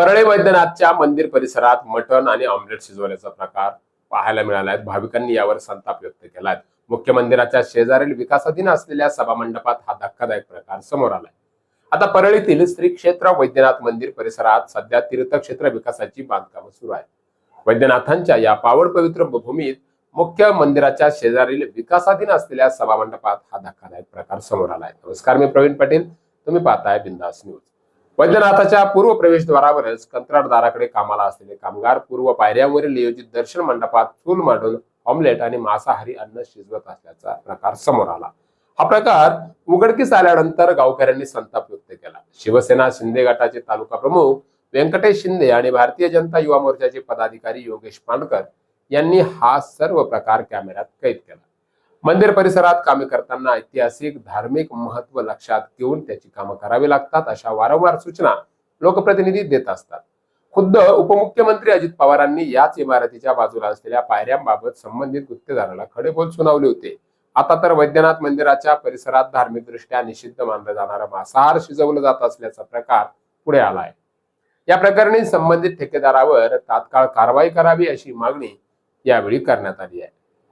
परळे वैद्यनाथच्या मंदिर परिसरात मटण आणि ऑमलेट शिजवल्याचा प्रकार पाहायला मिळाला आहे. भाविकांनी यावर संताप व्यक्त केला आहे. मुख्य मंदिराच्या शेजारील विकासाधीन असलेल्या सभामंडपात हा धक्कादायक प्रकार समोर आलाय आता परळीतील श्री क्षेत्र वैद्यनाथ मंदिर परिसरात सध्या तीर्थक्षेत्र विकासाची बांधकाम सुरू आहेत. वैद्यनाथांच्या या पावड पवित्र भूमीत मुख्य मंदिराच्या शेजारील विकासाधीन असलेल्या सभामंडपात हा धक्कादायक प्रकार समोर आलाय नमस्कार मी प्रवीण पाटील. तुम्ही पाहताय बिंदास न्यूज. वैद्यनाथाच्या पूर्व प्रवेशद्वारावरच कंत्राटदाराकडे कामाला असलेले कामगार पूर्व पायऱ्यांवरील नियोजित दर्शन मंडपात चूल मांडून ऑमलेट आणि मांसाहारी अन्न शिजवत असल्याचा प्रकार समोर आला. हा प्रकार उघडकीस आल्यानंतर गावकऱ्यांनी संताप व्यक्त केला. शिवसेना शिंदे गटाचे तालुका प्रमुख व्यंकटेश शिंदे आणि भारतीय जनता युवा मोर्चाचे पदाधिकारी योगेश पांडकर यांनी हा सर्व प्रकार कॅमेऱ्यात कैद केला. मंदिर परिसरात कामे करताना ऐतिहासिक धार्मिक महत्त्व लक्षात घेऊन त्याची कामं करावी लागतात अशा वारंवार सूचना लोकप्रतिनिधी देत असतात. खुद्द उपमुख्यमंत्री अजित पवारांनी याच इमारतीच्या बाजूला असलेल्या पायऱ्यांबाबत संबंधित गुत्तेदाराला खडे बोल सुनावले होते. आता तर वैद्यनाथ मंदिराच्या परिसरात धार्मिक दृष्ट्या निषिद्ध मानलं जाणारं मांसाहार शिजवलं जात असल्याचा प्रकार पुढे आला आहे या प्रकरणी संबंधित ठेकेदारावर तात्काळ कारवाई करावी अशी मागणी यावेळी करण्यात आली आहे.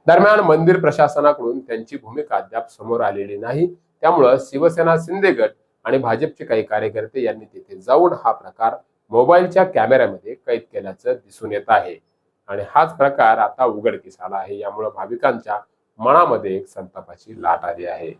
दरम्यान मंदिर प्रशासनाकडून त्यांची भूमिका अद्याप समोर आलेली नाही. त्यामुळं शिवसेना शिंदे गट आणि भाजपचे काही कार्यकर्ते यांनी तिथे जाऊन हा प्रकार मोबाईलच्या कॅमेऱ्यामध्ये कैद केल्याचं दिसून येत आहे. आणि हाच प्रकार आता उघडकीस आला आहे. यामुळे भाविकांच्या मनामध्ये एक संतापाची लाट आली आहे.